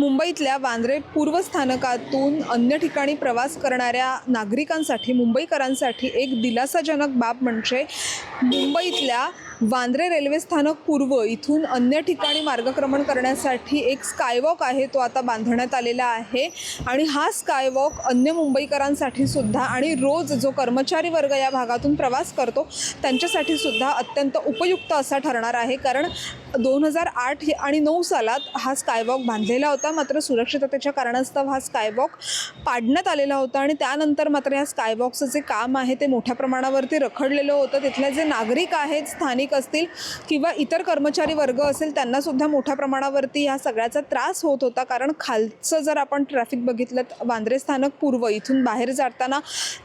मुंबईतल्या वांद्रे पूर्व स्थानकातून अन्य ठिकाणी प्रवास करणाऱ्या नागरिकांसाठी मुंबईकरांसाठी एक दिलासाजनक बाब म्हणजे मुंबईतल्या वांद्रे रेल्वे स्थानक पूर्व इथून अन्य ठिकाणी मार्गक्रमण करण्यासाठी एक स्कायवॉक आहे तो आता बांधण्यात आलेला आहे. आणि हा स्कायवॉक अन्य मुंबईकरांसाठी सुद्धा आणि रोज जो कर्मचारी वर्ग या भागातून प्रवास करतो त्यांच्यासाठी सुद्धा अत्यंत उपयुक्त असा ठरणार आहे. कारण दोन हजार आठ आणि नऊ सालात हा स्कायवॉक बांधलेला होता. मात्र सुरक्षिततेच्या कारणास्तव हा स्कायवॉक पाडण्यात आलेला होता आणि त्यानंतर मात्र या स्कायवॉकचं जे काम आहे ते मोठ्या प्रमाणावरती रखडलेलं होतं. तिथले जे नागरिक आहेत स्थानिक असतील किंवा इतर कर्मचारी वर्ग असेल त्यांनासुद्धा मोठ्या प्रमाणावरती ह्या सगळ्याचा त्रास होत होता. कारण खालचं जर आपण ट्रॅफिक बघितलं तर वांद्रे स्थानक पूर्व इथून बाहेर जाताना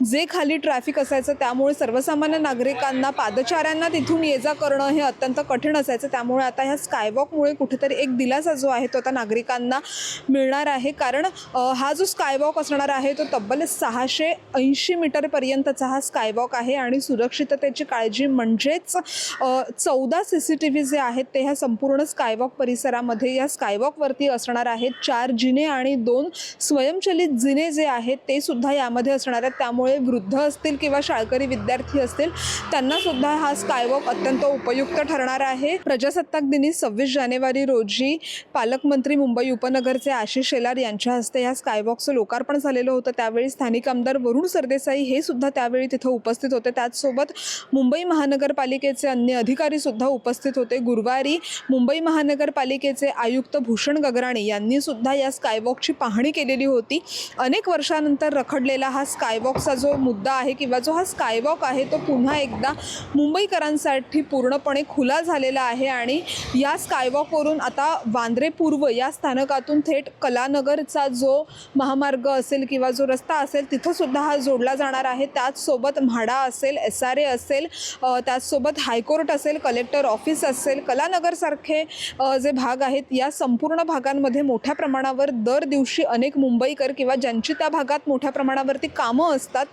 जे खाली ट्रॅफिक असायचं त्यामुळे सर्वसामान्य नागरिकांना पादचाऱ्यांना तिथून ये जा करणं हे अत्यंत कठीण असायचं. त्यामुळे आता ह्या स्कायवॉकमुळे कुठेतरी एक दिलासा जो आहे तो आता नागरिकांना मिळणार आहे. कारण हा जो स्कायवॉक असणार आहे तो तब्बल सहाशे ऐंशी मीटरपर्यंतचा हा स्कायवॉक आहे आणि सुरक्षिततेची काळजी म्हणजेच चौदा C C T V J आहेत ते ह्या संपूर्ण स्कायवॉक परिसरामध्ये या स्कायवॉकवरती असणार आहेत. चार जिने आणि दोन स्वयंचलित जिने जे आहेत ते सुद्धा यामध्ये असणार आहेत. त्यामुळे वृद्ध असतील किंवा शाळकरी विद्यार्थी असतील त्यांना सुद्धा हा स्कायवॉक अत्यंत उपयुक्त ठरणार आहे. प्रजासत्ताक दिनी सव्वीस जानेवारी रोजी पालकमंत्री मुंबई उपनगरचे आशिष शेलार यांच्या हस्ते या स्कायवॉकचं लोकार्पण झालेलं होतं. त्यावेळी स्थानिक आमदार वरुण सरदेसाई हे सुद्धा त्यावेळी तिथं उपस्थित होते. त्याचसोबत मुंबई महानगरपालिकेचे अन्य अधिकारी सुद्धा उपस्थित होते. गुरुवारी मुंबई महानगरपालिकेचे आयुक्त भूषण गगराणे यांनी सुद्धा या स्कायवॉकची पाहणी केलेली होती. अनेक वर्षानंतर रखडलेला हा स्कायवॉकचा जो मुद्दा आहे किंवा जो हा स्कायवॉक आहे तो पुन्हा एकदा मुंबईकरांसाठी पूर्णपणे खुला झालेला आहे आणि या स्कायवॉकवरून आता वांद्रे पूर्व या स्थानकातून थेट कलानगरचा जो महामार्ग असेल किंवा जो रस्ता असेल तिथंसुद्धा हा जोडला जाणार आहे. त्याचसोबत म्हाडा असेल एस आर ए असेल त्याचसोबत हायकोर्ट असेल कलेक्टर ऑफिस असेल कलानगरसारखे जे भाग आहेत या संपूर्ण भागांमध्ये मोठ्या प्रमाणावर दर दिवशी अनेक मुंबईकर किंवा ज्यांची त्या भागात मोठ्या प्रमाणावरती कामं असतात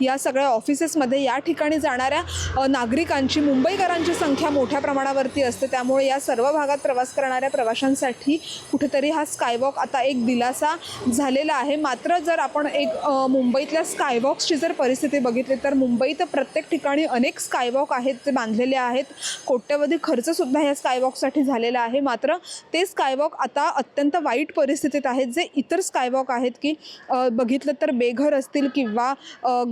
या सगळ्या ऑफिसेसमध्ये या ठिकाणी जाणाऱ्या नागरिकांची मुंबईकरांची संख्या मोठ्या प्रमाणावरती असते. त्यामुळे या सर्व भागात प्रवास करणाऱ्या प्रवाशांसाठी कुठेतरी हा स्कायवॉक आता एक दिलासा झालेला आहे. मात्र जर आपण एक मुंबईतल्या स्कायवॉक्सची जर परिस्थिती बघितली तर मुंबईत प्रत्येक ठिकाणी अनेक स्कायवॉक आहेत ते बांधलेले आहेत. कोट्यवधी खर्चसुद्धा या स्कायवॉकसाठी झालेला आहे. मात्र ते स्कायवॉक आता अत्यंत वाईट परिस्थितीत आहेत. जे इतर स्कायवॉक आहेत की बघितलं तर बेघर असतील किंवा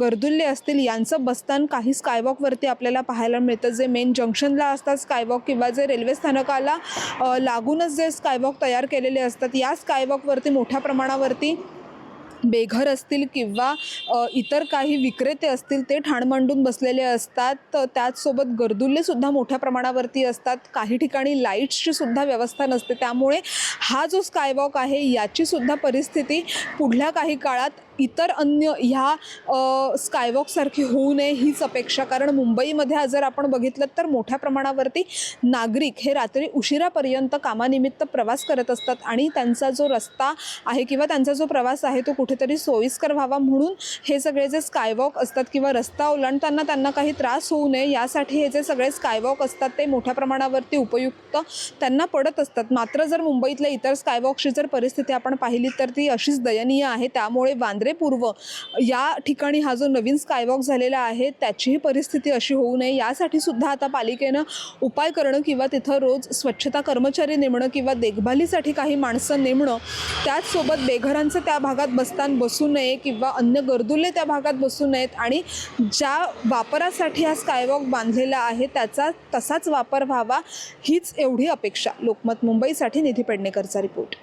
गर्दुल्ले असतील यांचं बसतान काही स्कायवॉकवरती आपल्याला पाहायला मिळतं. जे मेन जंक्शनला असतात स्कायवॉक किंवा जे रेल्वे स्थानकाला लागूनच जे स्कायवॉक तयार केलेले असतात या स्कायवॉकवरती मोठ्या प्रमाणावरती बेघर असतील किंवा इतर काही विक्रेते असतील ते ठाण मांडून बसलेले असतात त्याचसोबत गर्दुल्लेसुद्धा मोठ्या प्रमाणावरती असतात. काही ठिकाणी लाईट्सची सुद्धा व्यवस्था नसते. त्यामुळे हा जो स्कायवॉक आहे याचीसुद्धा परिस्थिती पुढल्या काही काळात इतर अन्य ह्या स्कायवॉकसारखी होऊ नये हीच अपेक्षा. कारण मुंबईमध्ये जर आपण बघितलं तर मोठ्या प्रमाणावरती नागरिक हे रात्री उशिरापर्यंत कामानिमित्त प्रवास करत असतात. आणि त्यांचा जो रस्ता आहे किंवा त्यांचा जो प्रवास आहे तो कुठेतरी सोयीस्कर व्हावा म्हणून हे सगळे जे स्कायवॉक असतात किंवा रस्ता ओलांडताना त्यांना काही त्रास होऊ नये यासाठी हे जे सगळे स्कायवॉक असतात ते मोठ्या प्रमाणावरती उपयुक्त त्यांना पडत असतात. मात्र जर मुंबईतल्या इतर स्कायवॉकची जर परिस्थिती आपण पाहिली तर ती अशीच दयनीय आहे. त्यामुळे वांद्रे पूर्व या ठिकाणी हा जो नवीन स्कायवॉक झालेला आहे त्याचीही परिस्थिती अशी होऊ नये. यासाठी सुद्धा आता पालिकेनं उपाय करणं किंवा तिथं रोज स्वच्छता कर्मचारी नेमणं किंवा देखभालीसाठी काही माणसं नेमणं त्याचसोबत बेघरांचं त्या भागात बसताना बसू नये किंवा अन्य गर्दुल्ले त्या भागात बसू नयेत आणि ज्या वापरासाठी हा स्कायवॉक बांधलेला आहे त्याचा तसाच वापर व्हावा हीच एवढी अपेक्षा. लोकमत मुंबईसाठी निधी पेडणेकरचा रिपोर्ट